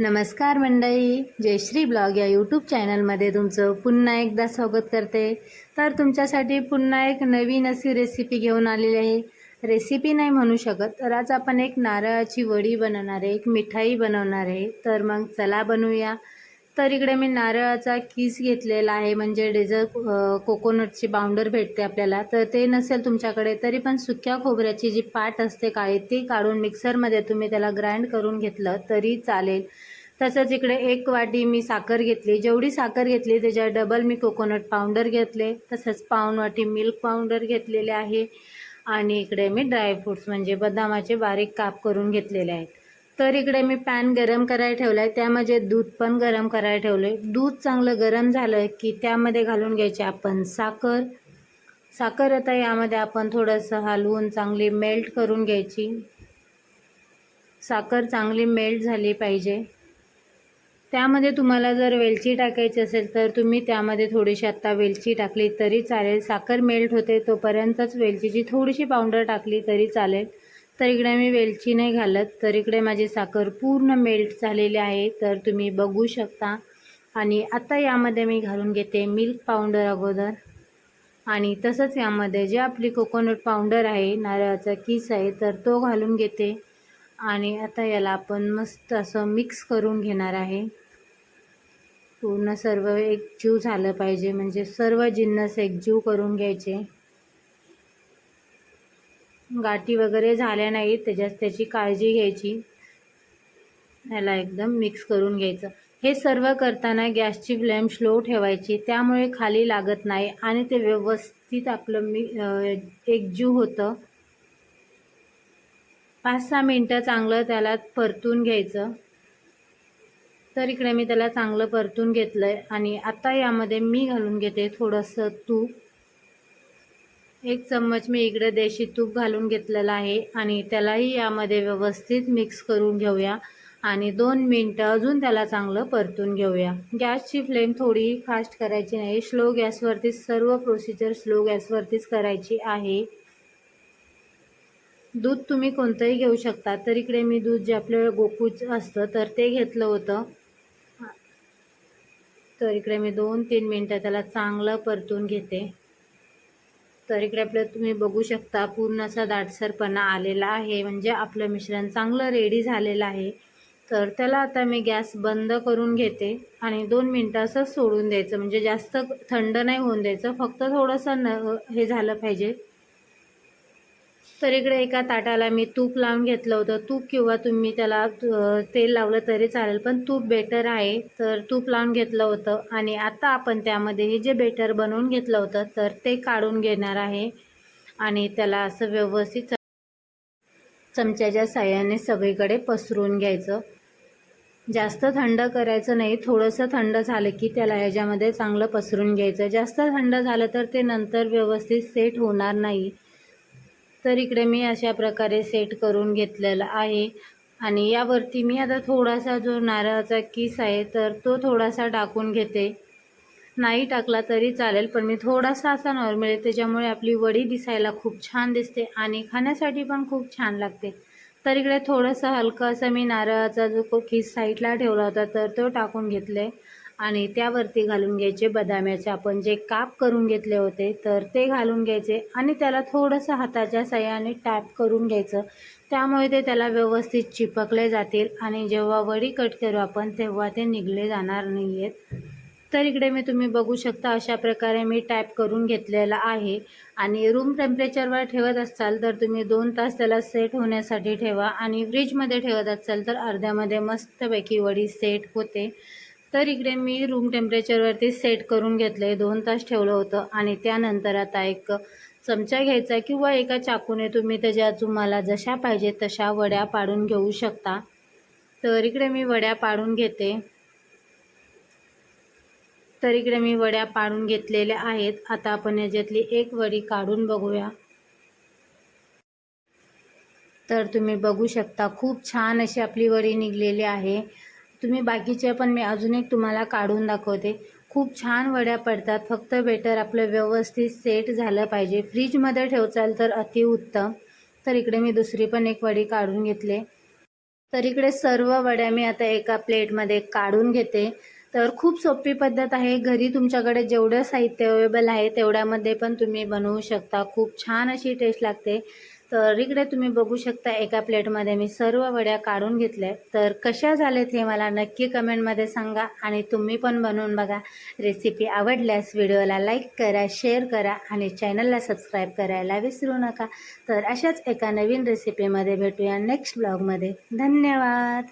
नमस्कार मंडळी. जयश्री ब्लॉग या यूट्यूब चॅनलमध्ये तुमचं पुन्हा एकदा स्वागत करते. तर तुमच्यासाठी पुन्हा एक नवीन अशी रेसिपी घेऊन आलेली आहे. रेसिपी नाही म्हणू शकत तर आज आपण एक नारळाची वडी बनवणार आहे एक मिठाई बनवणार आहे. तर मग चला बनवूया. तर इकडे मी नारळाचा किस घेतलेला आहे. म्हणजे डेझर कोकोनटची बाउंडर भेटते आपल्याला. तर ते नसेल तुमच्याकडे तरी पण सुक्या खोबऱ्याची जी पाट असते काळी ती काढून मिक्सरमध्ये तुम्ही त्याला ग्राइंड करून घेतलं तरी चालेल. तसंच इकडे एक वाटी मी साखर घेतली. जेवढी साखर घेतली त्याच्या डबल मी कोकोनट पावडर घेतले. तसंच पाऊण वाटी मिल्क पावडर घेतलेले आहे. आणि इकडे मी ड्रायफ्रूट्स म्हणजे बदामाचे बारीक काप करून घेतलेले आहेत. तर इकडे मी पॅन गरम करायला ठेवला आहे त्यामध्ये दूध पण गरम करायला ठेवलं आहे दूध चांगलं गरम झालं की त्यामध्ये घालून घ्यायची आपण साखर. साखर आता यामध्ये आपण थोडंसं हलवून चांगली मेल्ट करून घ्यायची. साखर चांगली मेल्ट झाली पाहिजे. त्यामध्ये तुम्हाला जर वेलची टाकायची असेल तर तुम्ही त्यामध्ये थोडीशी आत्ता वेलची टाकली तरी चालेल. साखर मेल्ट होते तोपर्यंतच वेलचीची थोडीशी पावडर टाकली तरी चालेल. तर इकडे मी वेलची नाही घालत तर इकडे माझी साखर पूर्ण मेल्ट झालेली आहे तर तुम्ही बघू शकता. आणि आता यामध्ये मी घालून घेते मिल्क पावडर अगोदर. आणि तसंच यामध्ये जे आपली कोकोनट पावडर आहे नारळाचा किस आहे तर तो घालून घेते. आणि आता याला आपण मस्त असं मिक्स करून घेणार आहे. पूर्ण सर्व एकजीव झालं पाहिजे म्हणजे सर्व जिन्नस एकजीव करून घ्यायचे. गाठी वगैरे झाल्या नाहीत त्याच्यात त्याची काळजी घ्यायची. याला एकदम मिक्स करून घ्यायचं. हे सर्व करताना गॅसची फ्लेम स्लो ठेवायची त्यामुळे खाली लागत नाही आणि ते व्यवस्थित आपलं मी एकजीव होतं. पाच सहा मिनटं चांगलं त्याला परतून घ्यायचं. तर इकडे मी त्याला चांगलं परतून घेतलं आहे आणि आता यामध्ये मी घालून घेते थोडंसं तूप. एक चम्मच मी इकडे देशी तूप घालून घेतलेलं आहे आणि त्यालाही यामध्ये व्यवस्थित मिक्स करून घेऊया. आणि दोन मिनटं अजून त्याला चांगलं परतून घेऊया. गॅसची फ्लेम थोडी फास्ट करायची नाही. स्लो गॅसवरतीच सर्व प्रोसिजर स्लो गॅसवरतीच करायची आहे. दूध तुम्ही कोणतंही घेऊ शकता. तर इकडे मी दूध जे आपलं गोकूच असतं तर ते घेतलं होतं. तर इकडे मी दोन तीन मिनटं त्याला चांगलं परतून घेते. तर इकडे आपलं तुम्ही बघू शकता पूर्ण असा दाटसरपणा आलेला आहे. म्हणजे आपलं मिश्रण चांगलं रेडी झालेलं आहे. तर त्याला आता मी गॅस बंद करून घेते आणि दोन मिनटं असं सोडून द्यायचं. म्हणजे जास्त थंड नाही होऊन द्यायचं. फक्त थोडंसं न हे झालं पाहिजे. तर इकडे एका ताटाला मी तूप लावून घेतलं होतं. तूप किंवा तुम्ही त्याला तेल लावलं तरी चालेल पण तूप बेटर आहे. तर तूप लावून घेतलं होतं आणि आता आपण त्यामध्ये हे जे बेटर बनवून घेतलं होतं तर ते काढून घेणार आहे. आणि त्याला असं व्यवस्थित चमच्याच्या साह्याने सगळीकडे पसरून घ्यायचं. जास्त थंड करायचं नाही थोडंसं थंड झालं की त्याला ह्याच्यामध्ये चांगलं पसरून घ्यायचं. जास्त थंड झालं तर ते नंतर व्यवस्थित सेट होणार नाही. तर इकडे मी अशा प्रकारे सेट करून घेतलेला आहे. आणि यावरती मी आता थोडासा जो नारळाचा किस आहे तर तो थोडासा टाकून घेते. नाही टाकला तरी चालेल पण मी थोडासा असा नॉर्मल त्याच्यामुळे आपली वडी दिसायला खूप छान दिसते आणि खाण्यासाठी पण खूप छान लागते. तर इकडे थोडंसं हलकं असं मी नारळाचा जो किस साईडला ठेवला होता तर तो टाकून घेतले. आणि त्यावरती घालून घ्यायचे बदाम्याचे. आपण जे काप करून घेतले होते तर ते घालून घ्यायचे आणि त्याला थोडंसं हाताच्या सहाय्याने टॅप करून घ्यायचं. त्यामुळे ते त्याला व्यवस्थित चिपकले जातील आणि जेव्हा वडी कट करू आपण तेव्हा ते निघले जाणार नाही आहेत तर इकडे मी तुम्ही बघू शकता अशा प्रकारे मी टॅप करून घेतलेला आहे. आणि रूम टेम्परेचरवर ठेवत असाल तर तुम्ही दोन तास त्याला सेट होण्यासाठी ठेवा आणि फ्रीजमध्ये ठेवत असाल तर अर्ध्यामध्ये मस्तपैकी वडी सेट होते. तर इकडे मी रूम टेम्परेचरवरती सेट करून घेतलं आहे दोन तास ठेवलं होतं आणि त्यानंतर आता एक चमचा घ्यायचा किंवा एका चाकूने तुम्ही त्याच्या तुम्हाला जशा पाहिजे तशा वड्या पाडून घेऊ शकता. तर इकडे मी वड्या पाडून घेते. तर इकडे मी वड्या पाडून घेतलेल्या आहेत. आता आपण याच्यातली एक वडी काढून बघूया. तर तुम्ही बघू शकता खूप छान अशी आपली वडी निघलेली आहे. तुम्ही बाकीचे पण मी अजून एक तुम्हाला काढून दाखवते. खूप छान वड्या पडतात. फक्त बेटर आपलं व्यवस्थित सेट झालं पाहिजे. फ्रीजमध्ये ठेवचाल तर अतिउत्तम तर इकडे मी दुसरी पण एक वडी काढून घेतले. तर इकडे सर्व वड्या मी आता एका प्लेटमध्ये काढून घेते. तर खूप सोपी पद्धत आहे. घरी तुमच्याकडे जेवढं साहित्य अवेलेबल आहे तेवढ्यामध्ये पण तुम्ही बनवू शकता. खूप छान अशी टेस्ट लागते. तर इकडे तुम्ही बघू शकता एका प्लेटमध्ये मी सर्व वड्या काढून घेतल्या. तर कशा झालेत हे मला नक्की कमेंटमध्ये सांगा आणि तुम्ही पण बनवून बघा. रेसिपी आवडल्यास व्हिडिओला लाईक करा शेअर करा आणि चॅनलला सबस्क्राईब करायला विसरू नका. तर अशाच एका नवीन रेसिपीमध्ये भेटूया नेक्स्ट ब्लॉगमध्ये. धन्यवाद.